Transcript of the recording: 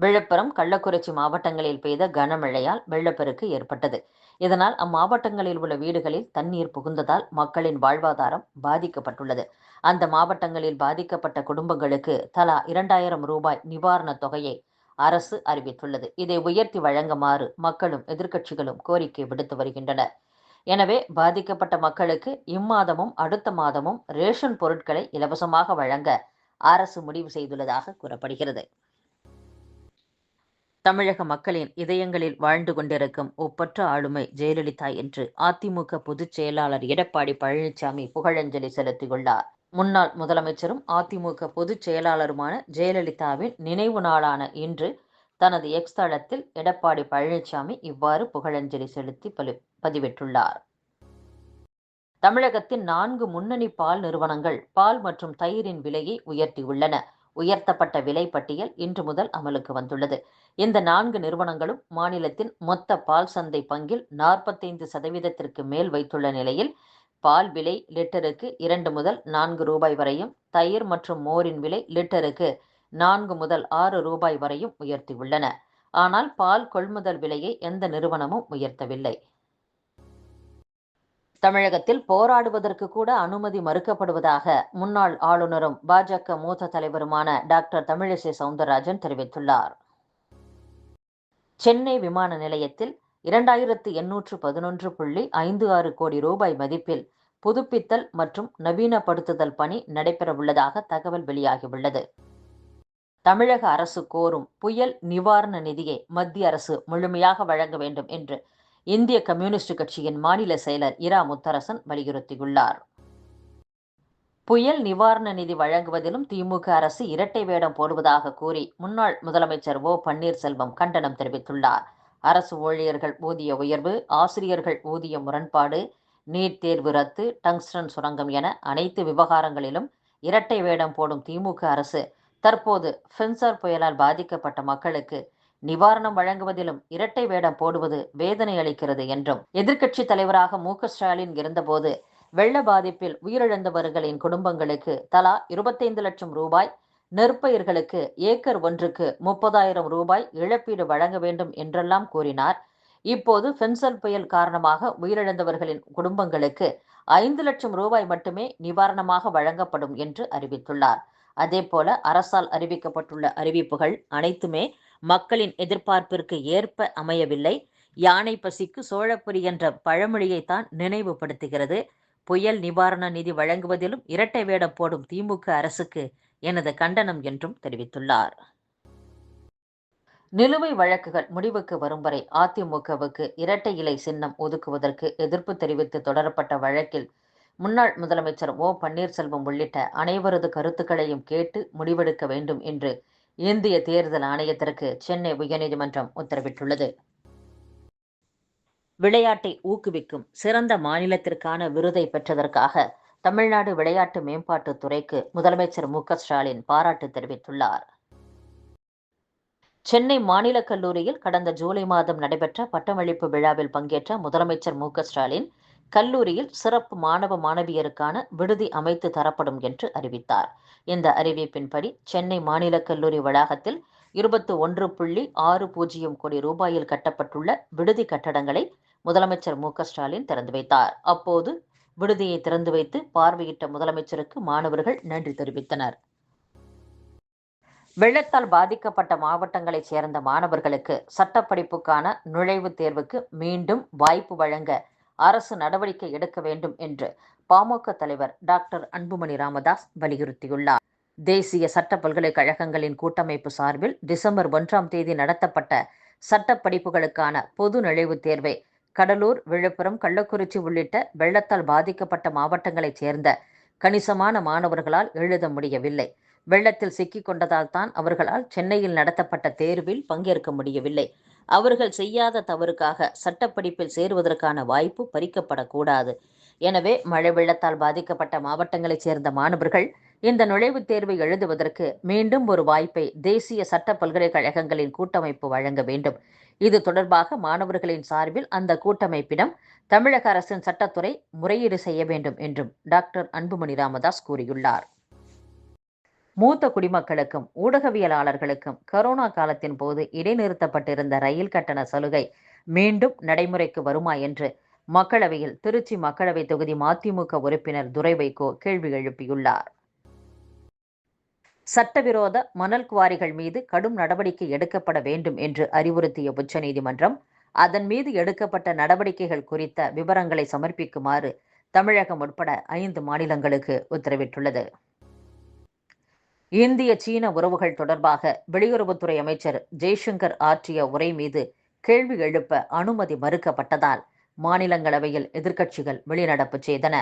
விழுப்புரம் கள்ளக்குறிச்சி மாவட்டங்களில் பெய்த கனமழையால் வெள்ளப்பெருக்கு ஏற்பட்டது. இதனால் அம்மாவட்டங்களில் உள்ள வீடுகளில் தண்ணீர் புகுந்ததால் மக்களின் வாழ்வாதாரம் பாதிக்கப்பட்டுள்ளது. அந்த மாவட்டங்களில் பாதிக்கப்பட்ட குடும்பங்களுக்கு தலா இரண்டாயிரம் ரூபாய் நிவாரணத் தொகையை அரசு அறிவித்துள்ளது. இதை உயர்த்தி வழங்குமாறு மக்களும் எதிர்க்கட்சிகளும் கோரிக்கை விடுத்து வருகின்றனர். எனவே பாதிக்கப்பட்ட மக்களுக்கு இம்மாதமும் அடுத்த மாதமும் ரேஷன் பொருட்களை இலவசமாக வழங்க அரசு முடிவு செய்துள்ளதாக கூறப்படுகிறது. தமிழக மக்களின் இதயங்களில் வாழ்ந்து கொண்டிருக்கும் ஒப்பற்ற ஆளுமை ஜெயலலிதா என்று அதிமுக பொதுச் செயலாளர் எடப்பாடி பழனிசாமி புகழஞ்சலி செலுத்தியுள்ளார். முன்னாள் முதலமைச்சரும் அதிமுக பொதுச் செயலாளருமான ஜெயலலிதாவின் நினைவு நாளான இன்று தனது எக்ஸ் தளத்தில் எடப்பாடி பழனிசாமி இவ்வாறு புகழஞ்சலி செலுத்தி பதிவிட்டுள்ளார். தமிழகத்தின் நான்கு முன்னணி பால் நிறுவனங்கள் பால் மற்றும் தயிரின் விலையை உயர்த்தியுள்ளன. உயர்த்தப்பட்ட விலை பட்டியல் இன்று முதல் அமலுக்கு வந்துள்ளது. இந்த நான்கு நிறுவனங்களும் மாநிலத்தின் மொத்த பால் சந்தை பங்கில் நாற்பத்தைந்து சதவீதத்திற்கு மேல் வைத்துள்ள நிலையில் பால் விலை லிட்டருக்கு இரண்டு முதல் நான்கு ரூபாய் வரையும் தயிர் மற்றும் மோரின் விலை லிட்டருக்கு நான்கு முதல் ஆறு ரூபாய் வரையும் உயர்த்தியுள்ளன. ஆனால் பால் கொள்முதல் விலையை எந்த நிறுவனமும் உயர்த்தவில்லை. தமிழகத்தில் போராடுவதற்கு கூட அனுமதி மறுக்கப்படுவதாக முன்னாள் ஆளுநரும் பாஜக மூத்த தலைவருமான டாக்டர் தமிழிசை சவுந்தரராஜன் தெரிவித்துள்ளார். சென்னை விமான நிலையத்தில் இரண்டாயிரத்து எண்ணூற்று பதினொன்று புள்ளி ஐந்து ஆறு கோடி ரூபாய் மதிப்பில் புதுப்பித்தல் மற்றும் நவீனப்படுத்துதல் பணி நடைபெறவுள்ளதாக தகவல் வெளியாகியுள்ளது. தமிழக அரசு கோரும் புயல் நிவாரண நிதியை மத்திய அரசு முழுமையாக வழங்க வேண்டும் என்று இந்திய கம்யூனிஸ்ட் கட்சியின் மாநில செயலர் இரா முத்தரசன் வலியுறுத்தியுள்ளார். புயல் நிவாரண நிதி வழங்குவதிலும் திமுக அரசு இரட்டை வேடம் போடுவதாக கூறி முன்னாள் முதலமைச்சர் ஓ பன்னீர்செல்வம் கண்டனம் தெரிவித்துள்ளார். அரசு ஊழியர்கள் ஊதிய உயர்வு ஆசிரியர்கள் ஊதிய முரண்பாடு நீட் தேர்வு ரத்து டங்ஸ்டன் சுரங்கம் என அனைத்து விவகாரங்களிலும் இரட்டை வேடம் போடும் திமுக அரசு தற்போது ஃபென்சர் புயலால் பாதிக்கப்பட்ட மக்களுக்கு நிவாரணம் வழங்குவதிலும் இரட்டை வேடம் போடுவது வேதனை அளிக்கிறது என்றும். எதிர்க்கட்சி தலைவராக மு. ஸ்டாலின் இருந்தபோது வெள்ள பாதிப்பில் உயிரிழந்தவர்களின் குடும்பங்களுக்கு தலா இருபத்தைந்து லட்சம் ரூபாய் நெற்பயிர்களுக்கு ஏக்கர் ஒன்றுக்கு முப்பதாயிரம் ரூபாய் இழப்பீடு வழங்க வேண்டும் என்றெல்லாம் கூறினார். இப்போது ஃபென்சல் புயல் காரணமாக உயிரிழந்தவர்களின் குடும்பங்களுக்கு ஐந்து லட்சம் ரூபாய் மட்டுமே நிவாரணமாக வழங்கப்படும் என்று அறிவித்துள்ளார். அதேபோல அரசால் அறிவிக்கப்பட்டுள்ள அறிவிப்புகள் அனைத்துமே மக்களின் எதிர்பார்ப்பிற்கு ஏற்ப அமையவில்லை. யானை பசிக்கு சோழப்புரி என்ற பழமொழியைத்தான் நினைவுபடுத்துகிறது. புயல் நிவாரண நிதி வழங்குவதிலும் இரட்டை வேடம் போடும் திமுக அரசுக்கு எனது கண்டனம் என்றும் தெரிவித்துள்ளார். நிலுவை வழக்குகள் முடிவுக்கு வரும் வரை அதிமுகவுக்கு இரட்டை இலை சின்னம் ஒதுக்குவதற்கு எதிர்ப்பு தெரிவித்து தொடரப்பட்ட வழக்கில் முன்னாள் முதலமைச்சர் ஓ பன்னீர்செல்வம் உள்ளிட்ட அனைவரது கருத்துக்களையும் கேட்டு முடிவெடுக்க வேண்டும் என்று இந்திய தேர்தல் ஆணையத்திற்கு சென்னை உயர்நீதிமன்றம் உத்தரவிட்டுள்ளது. விளையாட்டை ஊக்குவிக்கும் சிறந்த மாநிலத்திற்கான விருதை பெற்றதற்காக தமிழ்நாடு விளையாட்டு மேம்பாட்டுத் துறைக்கு முதலமைச்சர் மு ஸ்டாலின் பாராட்டு தெரிவித்துள்ளார். சென்னை மாநில கல்லூரியில் கடந்த ஜூலை மாதம் நடைபெற்ற பட்டமளிப்பு விழாவில் பங்கேற்ற முதலமைச்சர் மு ஸ்டாலின் கல்லூரியில் சிறப்பு மாணவ மாணவியருக்கான விடுதி அமைத்து தரப்படும் என்று அறிவித்தார். இந்த அறிவிப்பின்படி சென்னை மாநில கல்லூரி வளாகத்தில் இருபத்து ஒன்று புள்ளி ஆறு பூஜ்ஜியம் கோடி ரூபாயில் கட்டப்பட்டுள்ள விடுதி கட்டடங்களை முதலமைச்சர் மு ஸ்டாலின் திறந்து வைத்தார். அப்போது விடுதியை திறந்து வைத்து பார்வையிட்ட முதலமைச்சருக்கு மாணவர்கள் நன்றி தெரிவித்தனர். வெள்ளத்தால் பாதிக்கப்பட்ட மாவட்டங்களைச் சேர்ந்த மாணவர்களுக்கு சட்டப்படிப்புக்கான நுழைவுத் தேர்வுக்கு மீண்டும் வாய்ப்பு வழங்க அரசு நடவடிக்கை எடுக்க வேண்டும் என்று பாமக தலைவர் டாக்டர் அன்புமணி ராமதாஸ் வலியுறுத்தியுள்ளார். தேசிய சட்ட பல்கலைக்கழகங்களின் கூட்டமைப்பு சார்பில் டிசம்பர் ஒன்றாம் தேதி நடத்தப்பட்ட சட்ட படிப்புகளுக்கான பொது நுழைவுத் தேர்வை கடலூர் விழுப்புரம் கள்ளக்குறிச்சி உள்ளிட்ட வெள்ளத்தால் பாதிக்கப்பட்ட மாவட்டங்களைச் சேர்ந்த கணிசமான மாணவர்களால் எழுத முடியவில்லை. வெள்ளத்தில் சிக்கிக் கொண்டதால் தான் அவர்களால் சென்னையில் நடத்தப்பட்ட தேர்வில் பங்கேற்க முடியவில்லை. அவர்கள் செய்யாத தவறுக்காக சட்டப்படிப்பில் சேருவதற்கான வாய்ப்பு பறிக்கப்படக்கூடாது. எனவே மழை வெள்ளத்தால் பாதிக்கப்பட்ட மாவட்டங்களைச் சேர்ந்த மாணவர்கள் இந்த நுழைவுத் தேர்வை எழுதுவதற்கு மீண்டும் ஒரு வாய்ப்பை தேசிய சட்ட பல்கலைக்கழகங்களின் கூட்டமைப்பு வழங்க வேண்டும். இது தொடர்பாக மாணவர்களின் சார்பில் அந்த கூட்டமைப்பிடம் தமிழக அரசின் சட்டத்துறை முறையீடு செய்ய வேண்டும் என்றும் டாக்டர் அன்புமணி ராமதாஸ் கூறியுள்ளார். மூத்த குடிமக்களுக்கும் ஊடகவியலாளர்களுக்கும் கரோனா காலத்தின் போது இடைநிறுத்தப்பட்டிருந்த ரயில் கட்டண சலுகை மீண்டும் நடைமுறைக்கு வருமா என்று மக்களவையில் திருச்சி மக்களவை தொகுதி மதிமுக உறுப்பினர் துரை வைகோ கேள்வி எழுப்பியுள்ளார். சட்டவிரோத மணல் குவாரிகள் மீது கடும் நடவடிக்கை எடுக்கப்பட வேண்டும் என்று அறிவுறுத்திய உச்சநீதிமன்றம் அதன் மீது எடுக்கப்பட்ட நடவடிக்கைகள் குறித்த விவரங்களை சமர்ப்பிக்குமாறு தமிழகம் உட்பட ஐந்து மாநிலங்களுக்கு உத்தரவிட்டுள்ளது. இந்திய சீன உறவுகள் தொடர்பாக வெளியுறவுத்துறை அமைச்சர் ஜெய்சங்கர் ஆற்றிய உரை மீது கேள்வி எழுப்ப அனுமதி மறுக்கப்பட்டதால் மாநிலங்களவையில் எதிர்க்கட்சிகள் வெளிநடப்பு செய்தன.